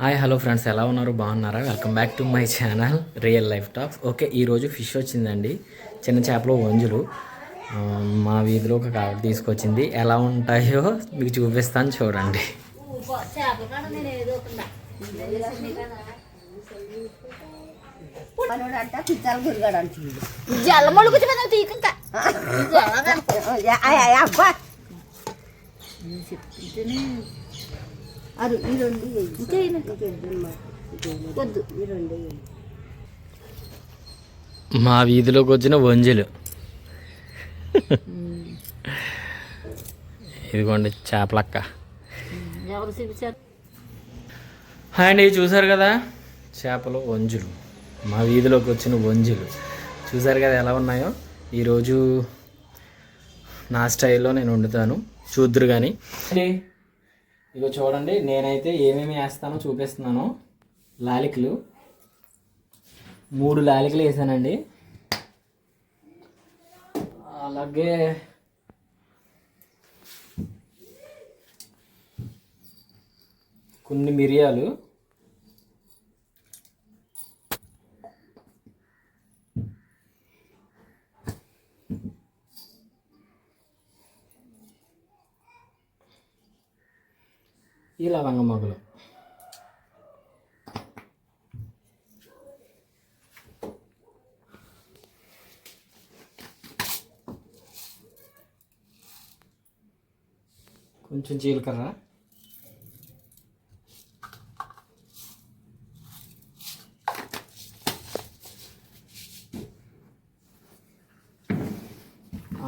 Hi hello friends ఎలా ఉన్నారు? బాగున్నారా? Welcome back to my channel real life talks. Okay ఈరోజు ఫిష్ వచ్చిందండి. చిన్న చేపలు వంజులు. మా వీధిలో ఒక కాడ తీసుకొచ్చింది. ఎలా ఉంటాయో మీకు చూపిస్తాను చూడండి. ఇంకా వద్దు ఈ రెండు మా వీధిలోకి వచ్చిన వంజులు ఇదిగోండి చేపలక్క హాయ్ అండి చూసారు కదా చేపలు వంజులు మా వీధిలోకి వచ్చిన వంజులు చూసారు కదా ఎలా ఉన్నాయో ఈరోజు నా స్టైల్లో నేను వండుతాను చూద్దరు కానీ ఇగో చూడండి నేనైతే ఏమేమి వేస్తానో చూపిస్తున్నాను. లాలికలు. మూడు లాలికలు వేసానండి. అలాగే కొన్ని మిరియాలు. ఇలా లవంగ కొంచెం జీలకర్ర.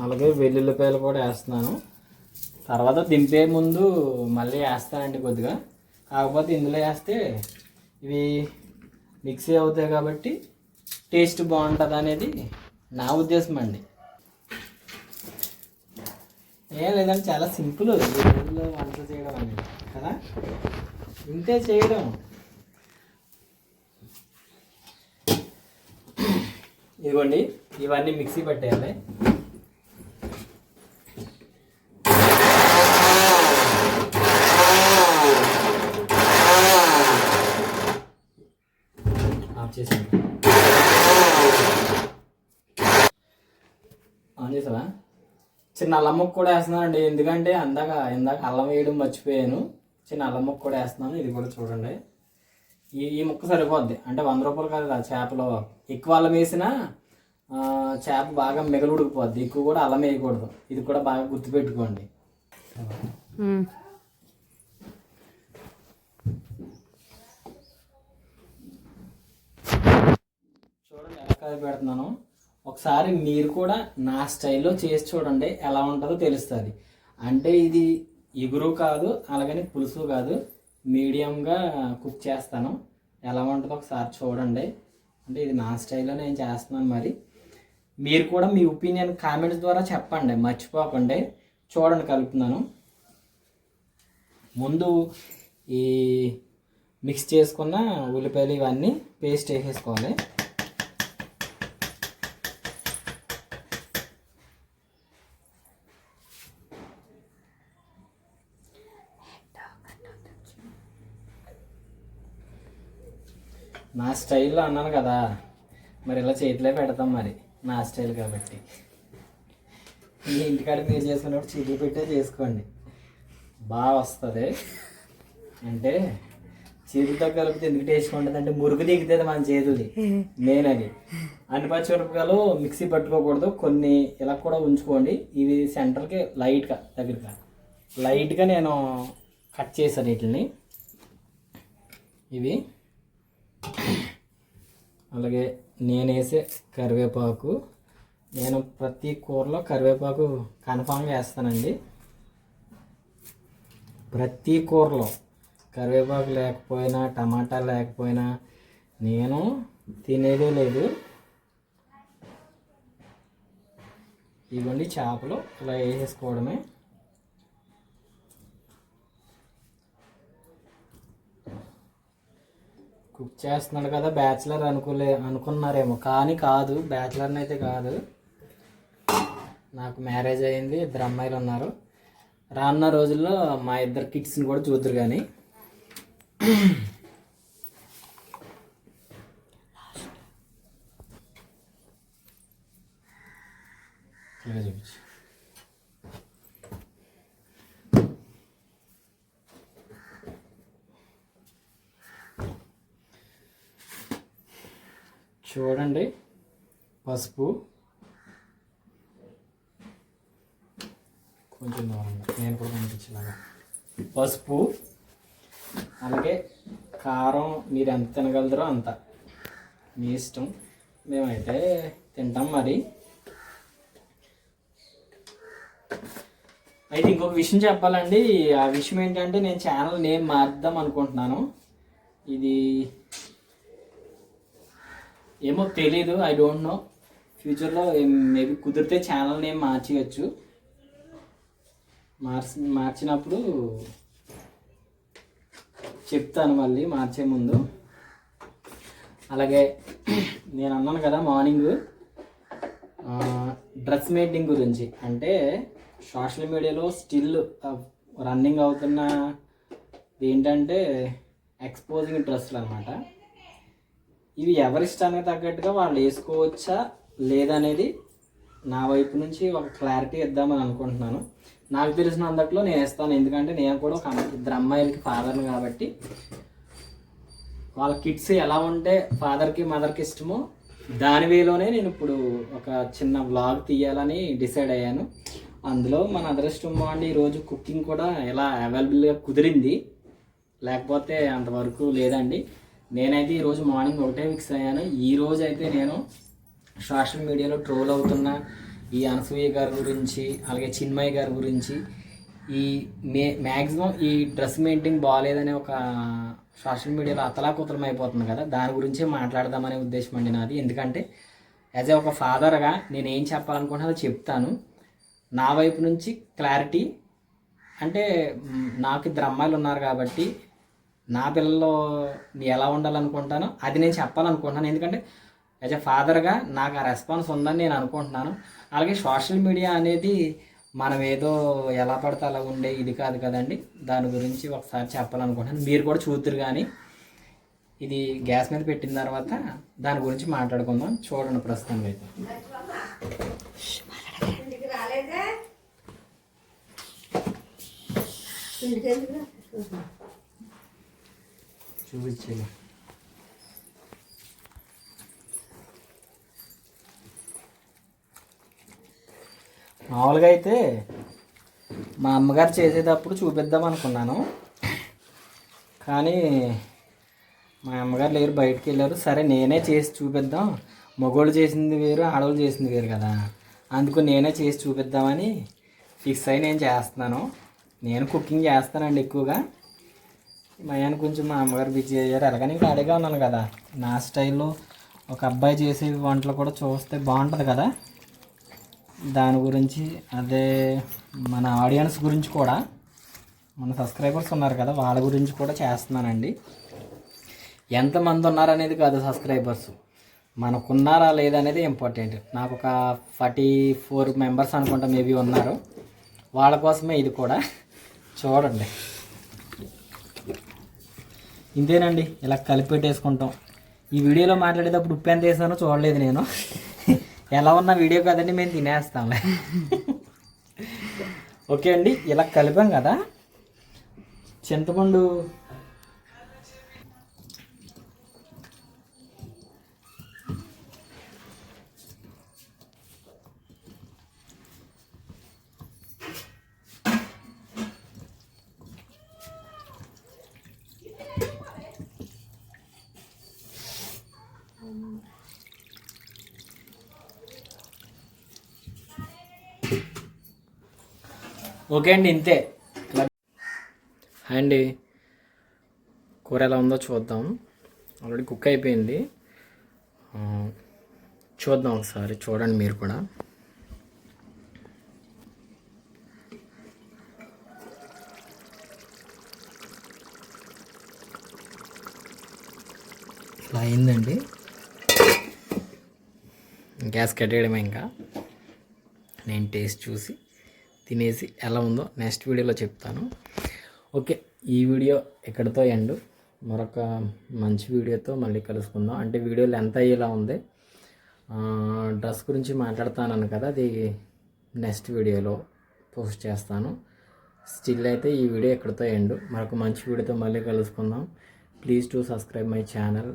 అలాగే వెల్లుల్లిపాయలు కూడా వేస్తున్నాను. తర్వాత దింపే ముందు మళ్ళీ వేస్తానండి కొద్దిగా. కాకపోతే ఇందులో వేస్తే ఇవి మిక్సీ అవుతాయి కాబట్టి టేస్ట్ బాగుంటుంది అనేది నా ఉద్దేశం అండి. ఏం లేదంటే చాలా సింపుల్. ఈ రోజుల్లో వంట చేయడం అనేది కదా? ఇంతే చేయడం. ఇదిగోండి ఇవన్నీ మిక్సీ పట్టేయాలి. చేసాను ఆన్ చేసావా? చిన్న అల్లం ముక్క కూడా వేస్తున్నానండి. ఎందుకంటే అందాక ఇందాక అల్లం వేయడం మర్చిపోయాను. చిన్న అల్లం ముక్క కూడా వేస్తున్నాను. ఇది కూడా చూడండి. ఈ ఈ ముక్క సరిపోద్ది. అంటే వంద రూపాయలు కాదు కదా చేపలో. ఎక్కువ అల్లం వేసినా చేప బాగా మిగలు ఉడికిపోద్ది ఎక్కువ కూడా అల్లం వేయకూడదు. ఇది కూడా బాగా గుర్తుపెట్టుకోండి. చూడండి పెడుతున్నాను. ఒకసారి మీరు కూడా నా స్టైల్లో చేసి చూడండి ఎలా ఉంటుందో తెలుస్తుంది. అంటే ఇది ఎగురు కాదు అలాగని పులుసు కాదు. మీడియంగా కుక్ చేస్తాను. ఎలా ఉంటుందో ఒకసారి చూడండి. అంటే ఇది నా స్టైల్లో నేను చేస్తున్నాను మరి. మీరు కూడా మీ ఒపీనియన్ కామెంట్స్ ద్వారా చెప్పండి మర్చిపోకండి. చూడండి కలుపుతున్నాను. ముందు ఈ మిక్స్ చేసుకున్న ఉల్లిపాయలు ఇవన్నీ పేస్ట్ వేసేసుకోవాలి స్టైల్లో అన్నాను కదా మరి ఇలా చేతిలో పెడతాం మరి. నా స్టైల్ కాబట్టి. మీ ఇంటికాడ మీరు చేసుకున్నప్పుడు చేతులు పెట్టే చేసుకోండి. బాగా వస్తుంది. అంటే చేతితో కలిపితే ఎందుకు టేస్ట్ ఉంటుంది అంటే మురుగు దిగుతుంది మన చేతుది మెయిన్ అది అన్ని పచ్చిమిరపకాయలు మిక్సీ పట్టుకోకూడదు. కొన్ని ఇలా కూడా ఉంచుకోండి. ఇవి సెంటర్కి లైట్గా దగ్గరగా. లైట్గా నేను కట్ చేశాను వీటిని ఇవి. అలాగే నేను వేసే కరివేపాకు. నేను ప్రతి కూరలో కరివేపాకు కన్ఫామ్గా వేస్తానండి. ప్రతి కూరలో కరివేపాకు లేకపోయినా టమాటా లేకపోయినా నేను తినేదే లేదు. ఇవ్వండి చేపలు ఇలా వేసేసుకోవడమే. కుక్ చేస్తున్నాడు కదా బ్యాచిలర్ అనుకోలే అనుకున్నారేమో. కానీ కాదు బ్యాచిలర్ని అయితే కాదు. నాకు మ్యారేజ్ అయింది ఇద్దరు అమ్మాయిలు ఉన్నారు. రానున్న రోజుల్లో మా ఇద్దరు కిడ్స్ని కూడా చూద్దరు కానీ చూపించి. చూడండి. పసుపు. కొంచెం నేను. కూడా పంపించలాగా. పసుపు. అలాగే కారం మీరు ఎంత తినగలరో అంత. మీ ఇష్టం. మేమైతే తింటాం మరి. అయితే ఇంకొక విషయం చెప్పాలండి. ఆ విషయం ఏంటంటే నేను ఛానల్ నేమ్ మార్దాం అనుకుంటున్నాను. ఇది ఏమో తెలీదు ఐ డోంట్ నో ఫ్యూచర్లో మేబీ కుదిరితే ఛానల్ నేమ్ మార్చేయచ్చు. మార్చి మార్చినప్పుడు చెప్తాను మళ్ళీ మార్చే ముందు. అలాగే నేను అన్నాను కదా మార్నింగ్. డ్రెస్ మేకింగ్ గురించి. అంటే సోషల్ మీడియాలో స్టిల్ రన్నింగ్ అవుతున్న ఏంటంటే ఎక్స్పోజింగ్ డ్రెస్సులు అనమాట ఇవి ఎవరి ఇష్టానికి తగ్గట్టుగా వాళ్ళు వేసుకోవచ్చా లేదనేది నా వైపు నుంచి ఒక క్లారిటీ ఇద్దామని అనుకుంటున్నాను. నాకు తెలిసిన అందట్లో నేను ఇస్తాను ఎందుకంటే నేను కూడా ఒక ఇద్దరు అమ్మాయిలకి ఫాదర్ని కాబట్టి వాళ్ళ కిడ్స్ ఎలా ఉంటే ఫాదర్కి మదర్కి ఇష్టమో దాని వేలోనే నేను ఇప్పుడు ఒక చిన్న వ్లాగ్ తీయాలని డిసైడ్ అయ్యాను. అందులో మన అదృష్టం బాగుండి ఈరోజు కుకింగ్ కూడా ఎలా అవైలబుల్గా కుదిరింది లేకపోతే అంతవరకు లేదండి. నేనైతే ఈరోజు మార్నింగ్ ఒకటే ఫిక్స్ అయ్యాను. ఈ రోజు అయితే నేను సోషల్ మీడియాలో ట్రోల్ అవుతున్న ఈ అనసూయ గారి గురించి అలాగే చిన్మయ్య గారి గురించి. ఈ మే మ్యాక్సిమం ఈ డ్రెస్ మెయింటింగ్ బాగాలేదనే ఒక సోషల్ మీడియాలో అతలాకుతలం అయిపోతుంది కదా. దాని గురించే మాట్లాడదామనే ఉద్దేశం అండి నాది. ఎందుకంటే యాజ్ ఏ ఒక ఫాదర్గా నేను ఏం చెప్పాలనుకుంటున్నా చెప్తాను. నా వైపు నుంచి క్లారిటీ అంటే నాకు ఇద్దరు అమ్మాయిలు ఉన్నారు కాబట్టి నా పిల్లలు ఎలా ఉండాలనుకుంటానో అది నేను చెప్పాలనుకుంటున్నాను. ఎందుకంటే యాజ్ ఎ ఫాదర్గా నాకు ఆ రెస్పాన్స్ ఉందని నేను అనుకుంటున్నాను. అలాగే సోషల్ మీడియా అనేది మనం ఏదో ఎలా పడితే అలా ఉండే ఇది కాదు కదండి. దాని గురించి ఒకసారి చెప్పాలనుకుంటున్నాను. మీరు కూడా చూద్దరు కానీ ఇది గ్యాస్ మీద పెట్టిన తర్వాత దాని గురించి మాట్లాడుకుందాం. చూడండి ప్రస్తుతం అయితే. ఇంటికి చూపించేది మామూలుగా అయితే మా అమ్మగారు చేసేటప్పుడు చూపిద్దాం అనుకున్నాను. కానీ మా అమ్మగారు లేరు బయటికి వెళ్ళారు. సరే నేనే చేసి చూపిద్దాం. మగోళ్ళు చేసింది వేరు ఆడవాళ్ళు చేసింది వేరు కదా. అందుకు నేనే చేసి చూపిద్దామని ఫిక్స్ అయి నేను చేస్తున్నాను. నేను కుకింగ్ చేస్తానండి ఎక్కువగా. మయాన్ని కొంచెం మా అమ్మగారు బిజీ అయ్యారు. అలాగని ఇంకా ఉన్నాను కదా. నా స్టైల్లో ఒక అబ్బాయి చేసే వంటలు కూడా చూస్తే బాగుంటుంది కదా. దాని గురించి అదే మన ఆడియన్స్ గురించి కూడా మన సబ్స్క్రైబర్స్ ఉన్నారు కదా వాళ్ళ గురించి కూడా చేస్తున్నానండి. ఎంతమంది ఉన్నారనేది కాదు సబ్స్క్రైబర్స్. మనకున్నారా లేదనేది ఇంపార్టెంట్. నాకు ఒక ఫార్టీ ఫోర్ మెంబర్స్ అనుకుంటా మేబీ ఉన్నారు. వాళ్ళ కోసమే ఇది కూడా. చూడండి. ఇంతేనండి ఇలా కలిపి పెట్టేసుకుంటాం ఈ వీడియోలో మాట్లాడేటప్పుడు ఉప్పు ఎంత వేసానో చూడలేదు నేను. ఎలా ఉన్న వీడియో కదండి మేము తినేస్తాంలే. ఓకే అండి ఇలా కలిపాం కదా. చింతపండు ఓకే అండి ఇంతే. అండి. కూర ఎలా ఉందో చూద్దాం. ఆల్రెడీ కుక్ అయిపోయింది. చూద్దాం ఒకసారి చూడండి మీరు కూడా. ఇలా అయిందండి. గ్యాస్ కట్టేయడమే ఇంకా. నేను టేస్ట్ చూసి తినేసి ఎలా ఉందో నెక్స్ట్ వీడియోలో చెప్తాను. ఓకే ఈ వీడియో ఎక్కడితో ఎండ్? మరొక మంచి వీడియోతో మళ్ళీ కలుసుకుందాం. అంటే వీడియో లెంత్ అయ్యేలా ఉంది. డ్రెస్ గురించి మాట్లాడతానని కదా అది నెక్స్ట్ వీడియోలో పోస్ట్ చేస్తాను. స్టిల్ అయితే ఈ వీడియో ఎక్కడితో ఎండు? మరొక మంచి వీడియోతో మళ్ళీ కలుసుకుందాం. Please to subscribe my channel.